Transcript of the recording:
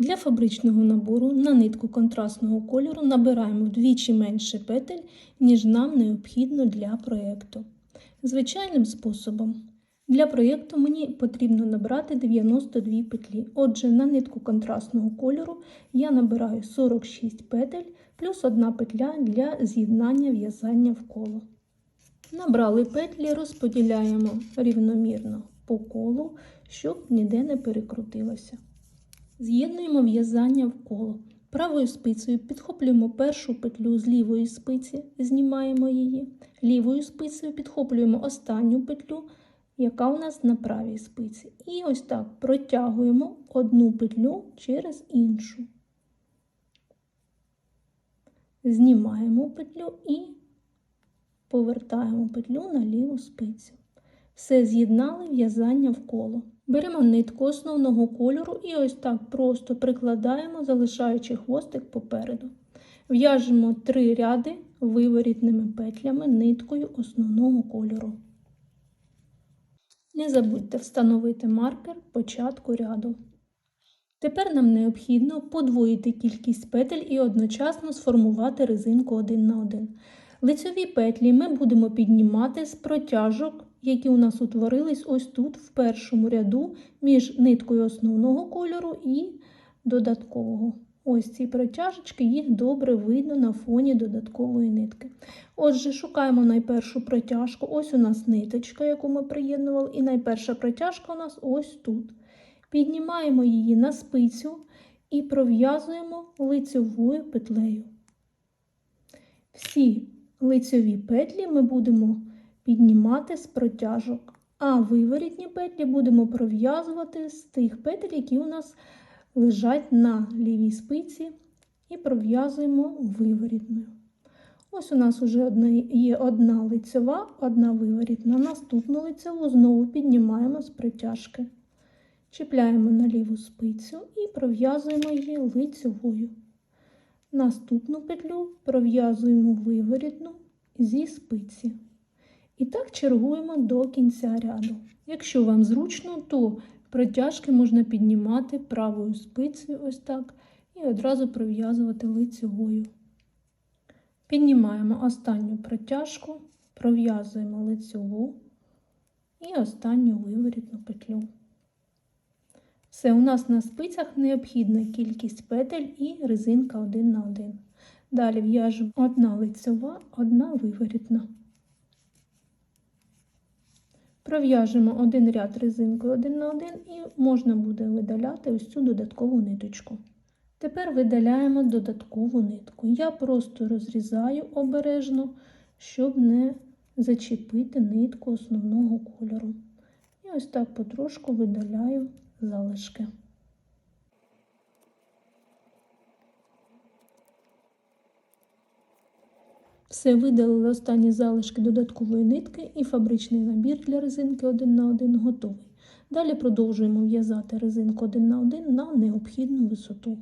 Для фабричного набору на нитку контрастного кольору набираємо вдвічі менше петель, ніж нам необхідно для проєкту. Звичайним способом. Для проєкту мені потрібно набрати 92 петлі. Отже, на нитку контрастного кольору я набираю 46 петель плюс 1 петля для з'єднання в'язання в коло. Набрали петлі, розподіляємо рівномірно по колу, щоб ніде не перекрутилося. З'єднуємо в'язання в коло. Правою спицею підхоплюємо першу петлю з лівої спиці, знімаємо її. Лівою спицею підхоплюємо останню петлю, яка у нас на правій спиці. І ось так протягуємо одну петлю через іншу. Знімаємо петлю і повертаємо петлю на ліву спицю. Все з'єднали в'язання в коло. Беремо нитку основного кольору і ось так просто прикладаємо, залишаючи хвостик попереду. В'яжемо три ряди виворітними петлями ниткою основного кольору. Не забудьте встановити маркер початку ряду. Тепер нам необхідно подвоїти кількість петель і одночасно сформувати резинку один на один. Лицьові петлі ми будемо піднімати з протяжок, які у нас утворились ось тут, в першому ряду, між ниткою основного кольору і додаткового. Ось ці протяжечки, їх добре видно на фоні додаткової нитки. Отже, шукаємо найпершу протяжку. Ось у нас ниточка, яку ми приєднували, і найперша протяжка у нас ось тут. Піднімаємо її на спицю і пров'язуємо лицьовою петлею. Всі лицьові петлі ми будемо піднімати з протяжок, а виворітні петлі будемо пров'язувати з тих петель, які у нас лежать на лівій спиці, і пров'язуємо виворітною. Ось у нас вже є одна лицьова, одна виворітна. Наступну лицьову знову піднімаємо з притяжки. Чіпляємо на ліву спицю і пров'язуємо її лицьовою. Наступну петлю пров'язуємо виворітну зі спиці. І так чергуємо до кінця ряду. Якщо вам зручно, то протяжки можна піднімати правою спицею, ось так, і одразу пров'язувати лицьовою. Піднімаємо останню протяжку, пров'язуємо лицьову і останню виворітну петлю. Все, у нас на спицях необхідна кількість петель і резинка один на один. Далі в'яжемо одна лицьова, одна виворітна. Пров'яжемо один ряд резинкою один на один і можна буде видаляти ось цю додаткову ниточку. Тепер видаляємо додаткову нитку. Я просто розрізаю обережно, щоб не зачепити нитку основного кольору. І ось так потрошку видаляю залишки. Все видалили останні залишки додаткової нитки і фабричний набір для резинки 1 на 1 готовий. Далі продовжуємо в'язати резинку 1 на 1 на необхідну висоту.